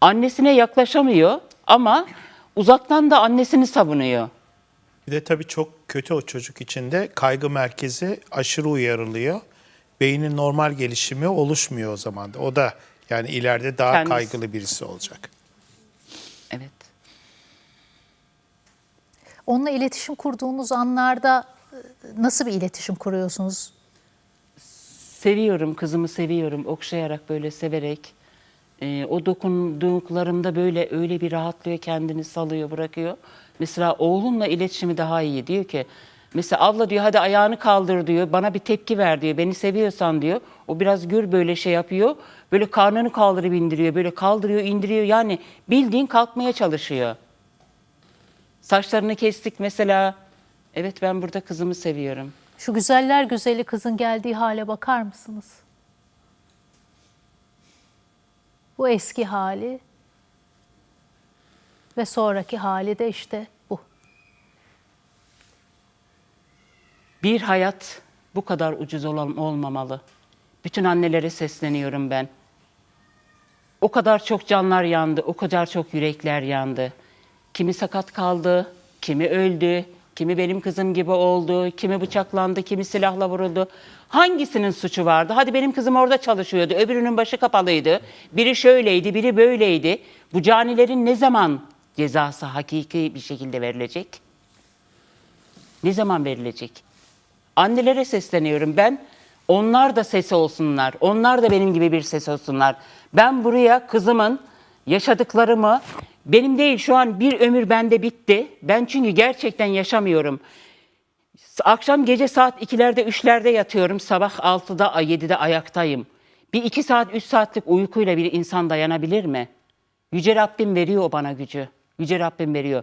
Annesine yaklaşamıyor ama uzaktan da annesini savunuyor. Bir de tabii çok kötü o çocuk için de kaygı merkezi aşırı uyarılıyor. Beynin normal gelişimi oluşmuyor o zaman da. O da yani ileride daha Kendisi. kaygılı birisi olacak. Evet. Onunla iletişim kurduğunuz anlarda e, nasıl bir iletişim kuruyorsunuz? Seviyorum, kızımı seviyorum. Okşayarak böyle severek. Ee, o dokunduklarımda böyle öyle bir rahatlıyor, kendini salıyor, bırakıyor. Mesela oğlumla iletişimi daha iyi. Diyor ki, mesela abla diyor hadi ayağını kaldır diyor. Bana bir tepki ver diyor. Beni seviyorsan diyor. O biraz gür böyle şey yapıyor. Böyle karnını kaldırıp indiriyor. Böyle kaldırıyor, indiriyor. Yani bildiğin kalkmaya çalışıyor. Saçlarını kestik mesela. Evet ben burada kızımı seviyorum. Şu güzeller güzeli kızın geldiği hale bakar mısınız? Bu eski hali ve sonraki hali de işte bu. Bir hayat bu kadar ucuz olan olmamalı. Bütün annelere sesleniyorum ben. O kadar çok canlar yandı, o kadar çok yürekler yandı. Kimi sakat kaldı, kimi öldü, kimi benim kızım gibi oldu, kimi bıçaklandı, kimi silahla vuruldu. Hangisinin suçu vardı? Hadi benim kızım orada çalışıyordu, öbürünün başı kapalıydı. Biri şöyleydi, biri böyleydi. Bu canilerin ne zaman cezası hakiki bir şekilde verilecek? Ne zaman verilecek? Annelere sesleniyorum ben. Onlar da ses olsunlar. Onlar da benim gibi bir ses olsunlar. Ben buraya kızımın yaşadıklarımı benim değil şu an bir ömür bende bitti. Ben çünkü gerçekten yaşamıyorum. Akşam gece saat 2'lerde 3'lerde yatıyorum. Sabah 6'da 7'de ayaktayım. Bir iki saat 3 saatlik uykuyla bir insan dayanabilir mi? Yüce Rabbim veriyor o bana gücü. Yüce Rabbim veriyor.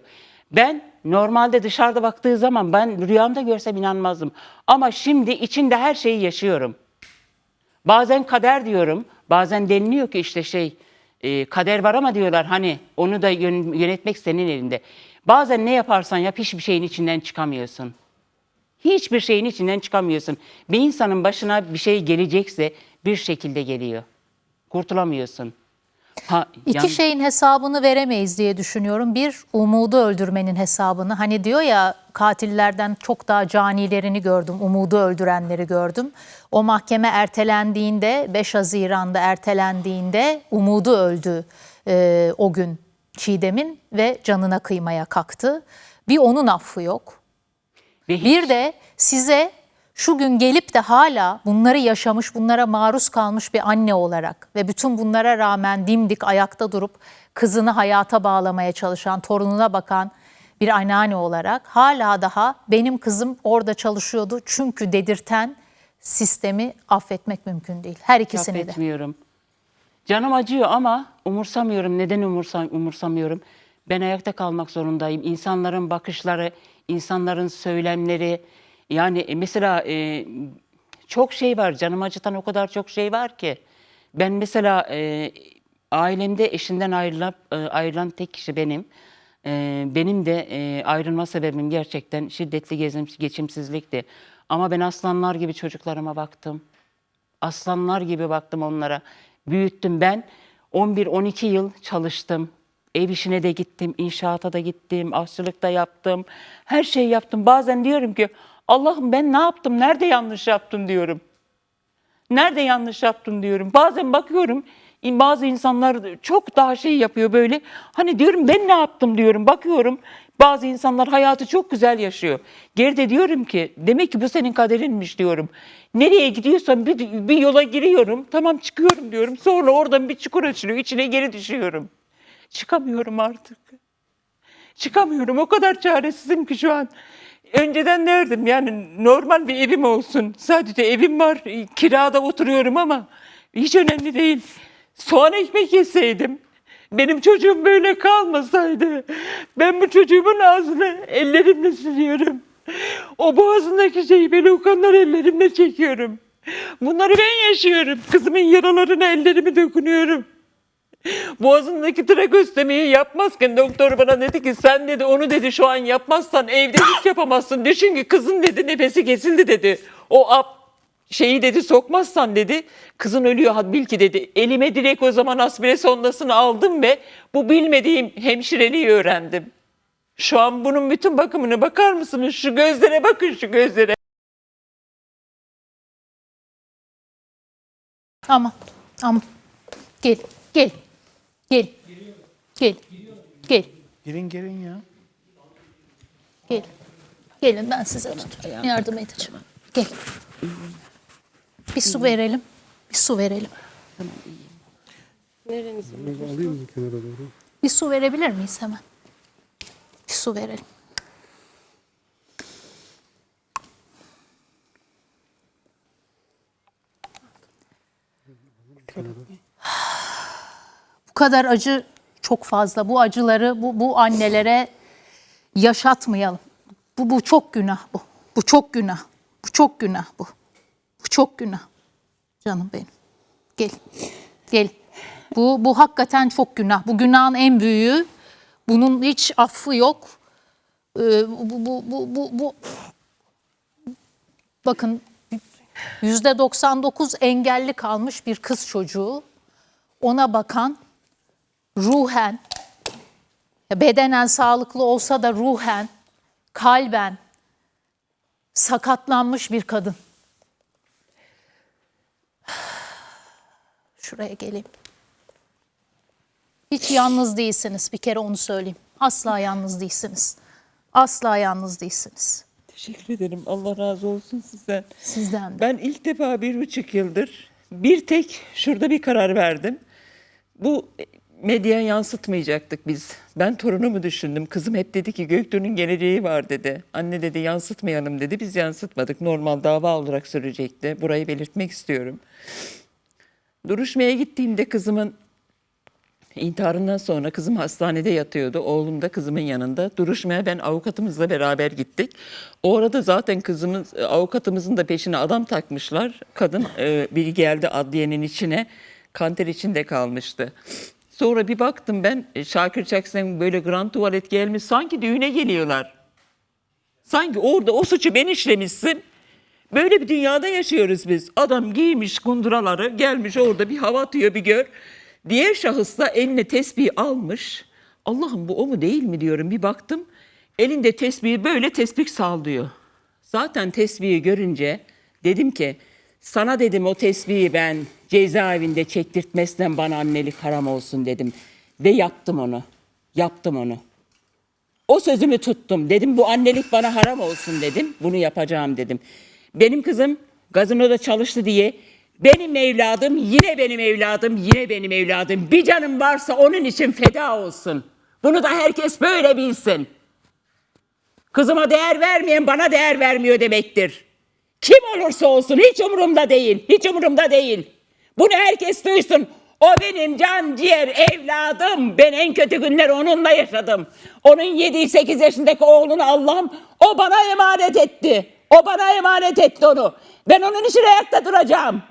Ben normalde dışarıda baktığı zaman ben rüyamda görsem inanmazdım. Ama şimdi içinde her şeyi yaşıyorum. Bazen kader diyorum. Bazen deniliyor ki işte şey e, kader var ama diyorlar hani onu da yön- yönetmek senin elinde. Bazen ne yaparsan yap hiçbir şeyin içinden çıkamıyorsun. Hiçbir şeyin içinden çıkamıyorsun. Bir insanın başına bir şey gelecekse bir şekilde geliyor. Kurtulamıyorsun. Ha, İki şeyin hesabını veremeyiz diye düşünüyorum. Bir, umudu öldürmenin hesabını. Hani diyor ya katillerden çok daha canilerini gördüm, umudu öldürenleri gördüm. O mahkeme ertelendiğinde, 5 Haziran'da ertelendiğinde umudu öldü e, o gün Çiğdem'in ve canına kıymaya kalktı. Bir onun affı yok. ve hiç- Bir de size şu gün gelip de hala bunları yaşamış, bunlara maruz kalmış bir anne olarak ve bütün bunlara rağmen dimdik ayakta durup kızını hayata bağlamaya çalışan, torununa bakan bir anneanne olarak hala daha benim kızım orada çalışıyordu çünkü dedirten sistemi affetmek mümkün değil. Her ikisini de. Affetmiyorum. Canım acıyor ama umursamıyorum. Neden umursam, umursamıyorum? Ben ayakta kalmak zorundayım. İnsanların bakışları, insanların söylemleri. Yani e, mesela e, çok şey var. Canımı acıtan o kadar çok şey var ki. Ben mesela e, ailemde eşinden ayrılıp, e, ayrılan tek kişi benim. E, benim de e, ayrılma sebebim gerçekten şiddetli gezim, geçimsizlikti. Ama ben aslanlar gibi çocuklarıma baktım. Aslanlar gibi baktım onlara. Büyüttüm ben. 11-12 yıl çalıştım. Ev işine de gittim, inşaata da gittim, aşçılık da yaptım. Her şeyi yaptım. Bazen diyorum ki Allah'ım ben ne yaptım, nerede yanlış yaptım diyorum. Nerede yanlış yaptım diyorum. Bazen bakıyorum bazı insanlar çok daha şey yapıyor böyle. Hani diyorum ben ne yaptım diyorum. Bakıyorum bazı insanlar hayatı çok güzel yaşıyor. Geride diyorum ki demek ki bu senin kaderinmiş diyorum. Nereye gidiyorsam bir, bir yola giriyorum. Tamam çıkıyorum diyorum. Sonra oradan bir çukur açılıyor. içine geri düşüyorum. Çıkamıyorum artık. Çıkamıyorum. O kadar çaresizim ki şu an. Önceden derdim yani normal bir evim olsun. Sadece evim var. Kirada oturuyorum ama hiç önemli değil. Soğan ekmek yeseydim. Benim çocuğum böyle kalmasaydı. Ben bu çocuğumun ağzını ellerimle siliyorum. O boğazındaki şeyi ben o kanlar ellerimle çekiyorum. Bunları ben yaşıyorum. Kızımın yaralarına ellerimi dokunuyorum. Boğazındaki trakostomiyi yapmazken doktor bana dedi ki sen dedi onu dedi şu an yapmazsan evde hiç yapamazsın. Düşün ki kızın dedi nefesi kesildi dedi. O ap şeyi dedi sokmazsan dedi kızın ölüyor bil ki dedi. Elime direkt o zaman aspire sondasını aldım ve bu bilmediğim hemşireliği öğrendim. Şu an bunun bütün bakımına bakar mısınız? Şu gözlere bakın şu gözlere. Ama ama gel gel gel gel gel Girin gelin ya. gel. Gelin ben size tutacağım. Yardım edeceğim. Gel. Bir su verelim. Bir su verelim. Alayım mı kenara doğru? Bir su verebilir miyiz hemen? Bir su verelim. Bu kadar acı çok fazla. Bu acıları bu, bu annelere yaşatmayalım. Bu, bu çok günah bu. Bu çok günah. Bu çok günah bu. Bu çok günah. Canım benim. Gel. Gel. Bu, bu hakikaten çok günah. Bu günahın en büyüğü. Bunun hiç affı yok. Ee, bu, bu, bu, bu, bu. Bakın yüzde 99 engelli kalmış bir kız çocuğu. Ona bakan ruhen, bedenen sağlıklı olsa da ruhen, kalben sakatlanmış bir kadın. Şuraya geleyim. Hiç yalnız değilsiniz. Bir kere onu söyleyeyim. Asla yalnız değilsiniz. Asla yalnız değilsiniz. Teşekkür ederim. Allah razı olsun sizden. Sizden de. Ben ilk defa bir buçuk yıldır bir tek şurada bir karar verdim. Bu medyaya yansıtmayacaktık biz. Ben torunumu düşündüm. Kızım hep dedi ki Göktuğ'un geleceği var dedi. Anne dedi yansıtmayalım dedi. Biz yansıtmadık. Normal dava olarak sürecekti. Burayı belirtmek istiyorum. Duruşmaya gittiğimde kızımın İntiharından sonra kızım hastanede yatıyordu. Oğlum da kızımın yanında. Duruşmaya ben avukatımızla beraber gittik. O arada zaten kızımız, avukatımızın da peşine adam takmışlar. Kadın e, bir geldi adliyenin içine. Kanter içinde kalmıştı. Sonra bir baktım ben e, Şakir Çaksen böyle grand tuvalet gelmiş. Sanki düğüne geliyorlar. Sanki orada o suçu ben işlemişsin. Böyle bir dünyada yaşıyoruz biz. Adam giymiş kunduraları gelmiş orada bir hava atıyor bir gör. Diğer şahıs da eline tesbih almış. Allah'ım bu o mu değil mi diyorum bir baktım. Elinde tesbihi böyle tesbih sallıyor. Zaten tesbihi görünce dedim ki sana dedim o tesbihi ben cezaevinde çektirtmezsem bana annelik haram olsun dedim. Ve yaptım onu. Yaptım onu. O sözümü tuttum. Dedim bu annelik bana haram olsun dedim. Bunu yapacağım dedim. Benim kızım gazinoda çalıştı diye benim evladım yine benim evladım yine benim evladım. Bir canım varsa onun için feda olsun. Bunu da herkes böyle bilsin. Kızıma değer vermeyen bana değer vermiyor demektir. Kim olursa olsun hiç umurumda değil. Hiç umurumda değil. Bunu herkes duysun. O benim can ciğer evladım. Ben en kötü günler onunla yaşadım. Onun 7-8 yaşındaki oğlunu Allah'ım o bana emanet etti. O bana emanet etti onu. Ben onun için ayakta duracağım.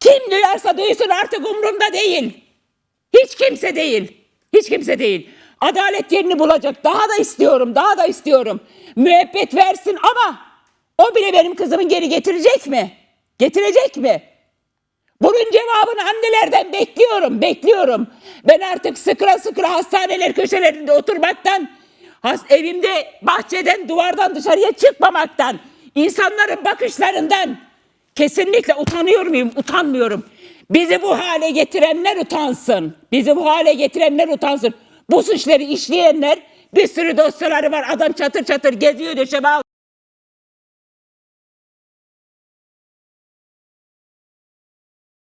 Kim duyarsa duysun artık umurumda değil. Hiç kimse değil. Hiç kimse değil. Adalet yerini bulacak. Daha da istiyorum, daha da istiyorum. Müebbet versin ama o bile benim kızımı geri getirecek mi? Getirecek mi? Bunun cevabını annelerden bekliyorum, bekliyorum. Ben artık sıkıra sıkıra hastaneler köşelerinde oturmaktan, evimde, bahçeden, duvardan dışarıya çıkmamaktan, insanların bakışlarından kesinlikle utanıyor muyum? Utanmıyorum. Bizi bu hale getirenler utansın. Bizi bu hale getirenler utansın. Bu suçları işleyenler bir sürü dosyaları var. Adam çatır çatır geziyor döşeme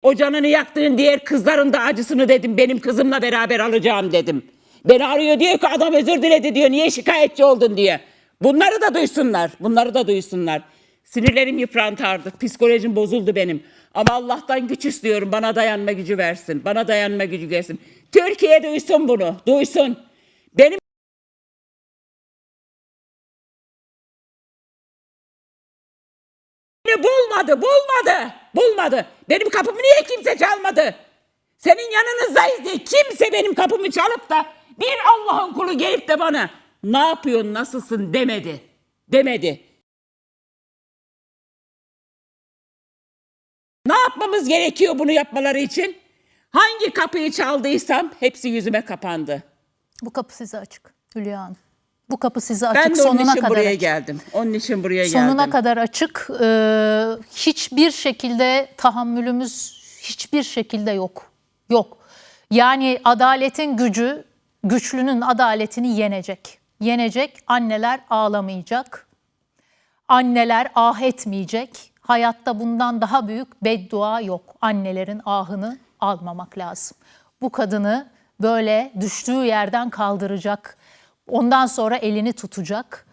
O canını yaktığın diğer kızların da acısını dedim. Benim kızımla beraber alacağım dedim. Beni arıyor diyor ki adam özür diledi diyor. Niye şikayetçi oldun diye. Bunları da duysunlar. Bunları da duysunlar. Sinirlerim yıprandı artık. Psikolojim bozuldu benim. Ama Allah'tan güç istiyorum. Bana dayanma gücü versin. Bana dayanma gücü versin. Türkiye duysun bunu. Duysun. Benim Beni bulmadı, bulmadı, bulmadı. Benim kapımı niye kimse çalmadı? Senin yanınızdayız diye kimse benim kapımı çalıp da bir Allah'ın kulu gelip de bana ne yapıyorsun, nasılsın demedi. Demedi. Ne yapmamız gerekiyor bunu yapmaları için? Hangi kapıyı çaldıysam hepsi yüzüme kapandı. Bu kapı size açık Hülya Hanım. Bu kapı size açık Ben de onun sonuna için kadar buraya açık. geldim. Onun için buraya Sonuna geldim. kadar açık. Ee, hiçbir şekilde tahammülümüz hiçbir şekilde yok. Yok. Yani adaletin gücü güçlünün adaletini yenecek. Yenecek. Anneler ağlamayacak. Anneler ah etmeyecek. Hayatta bundan daha büyük beddua yok. Annelerin ahını almamak lazım. Bu kadını böyle düştüğü yerden kaldıracak. Ondan sonra elini tutacak.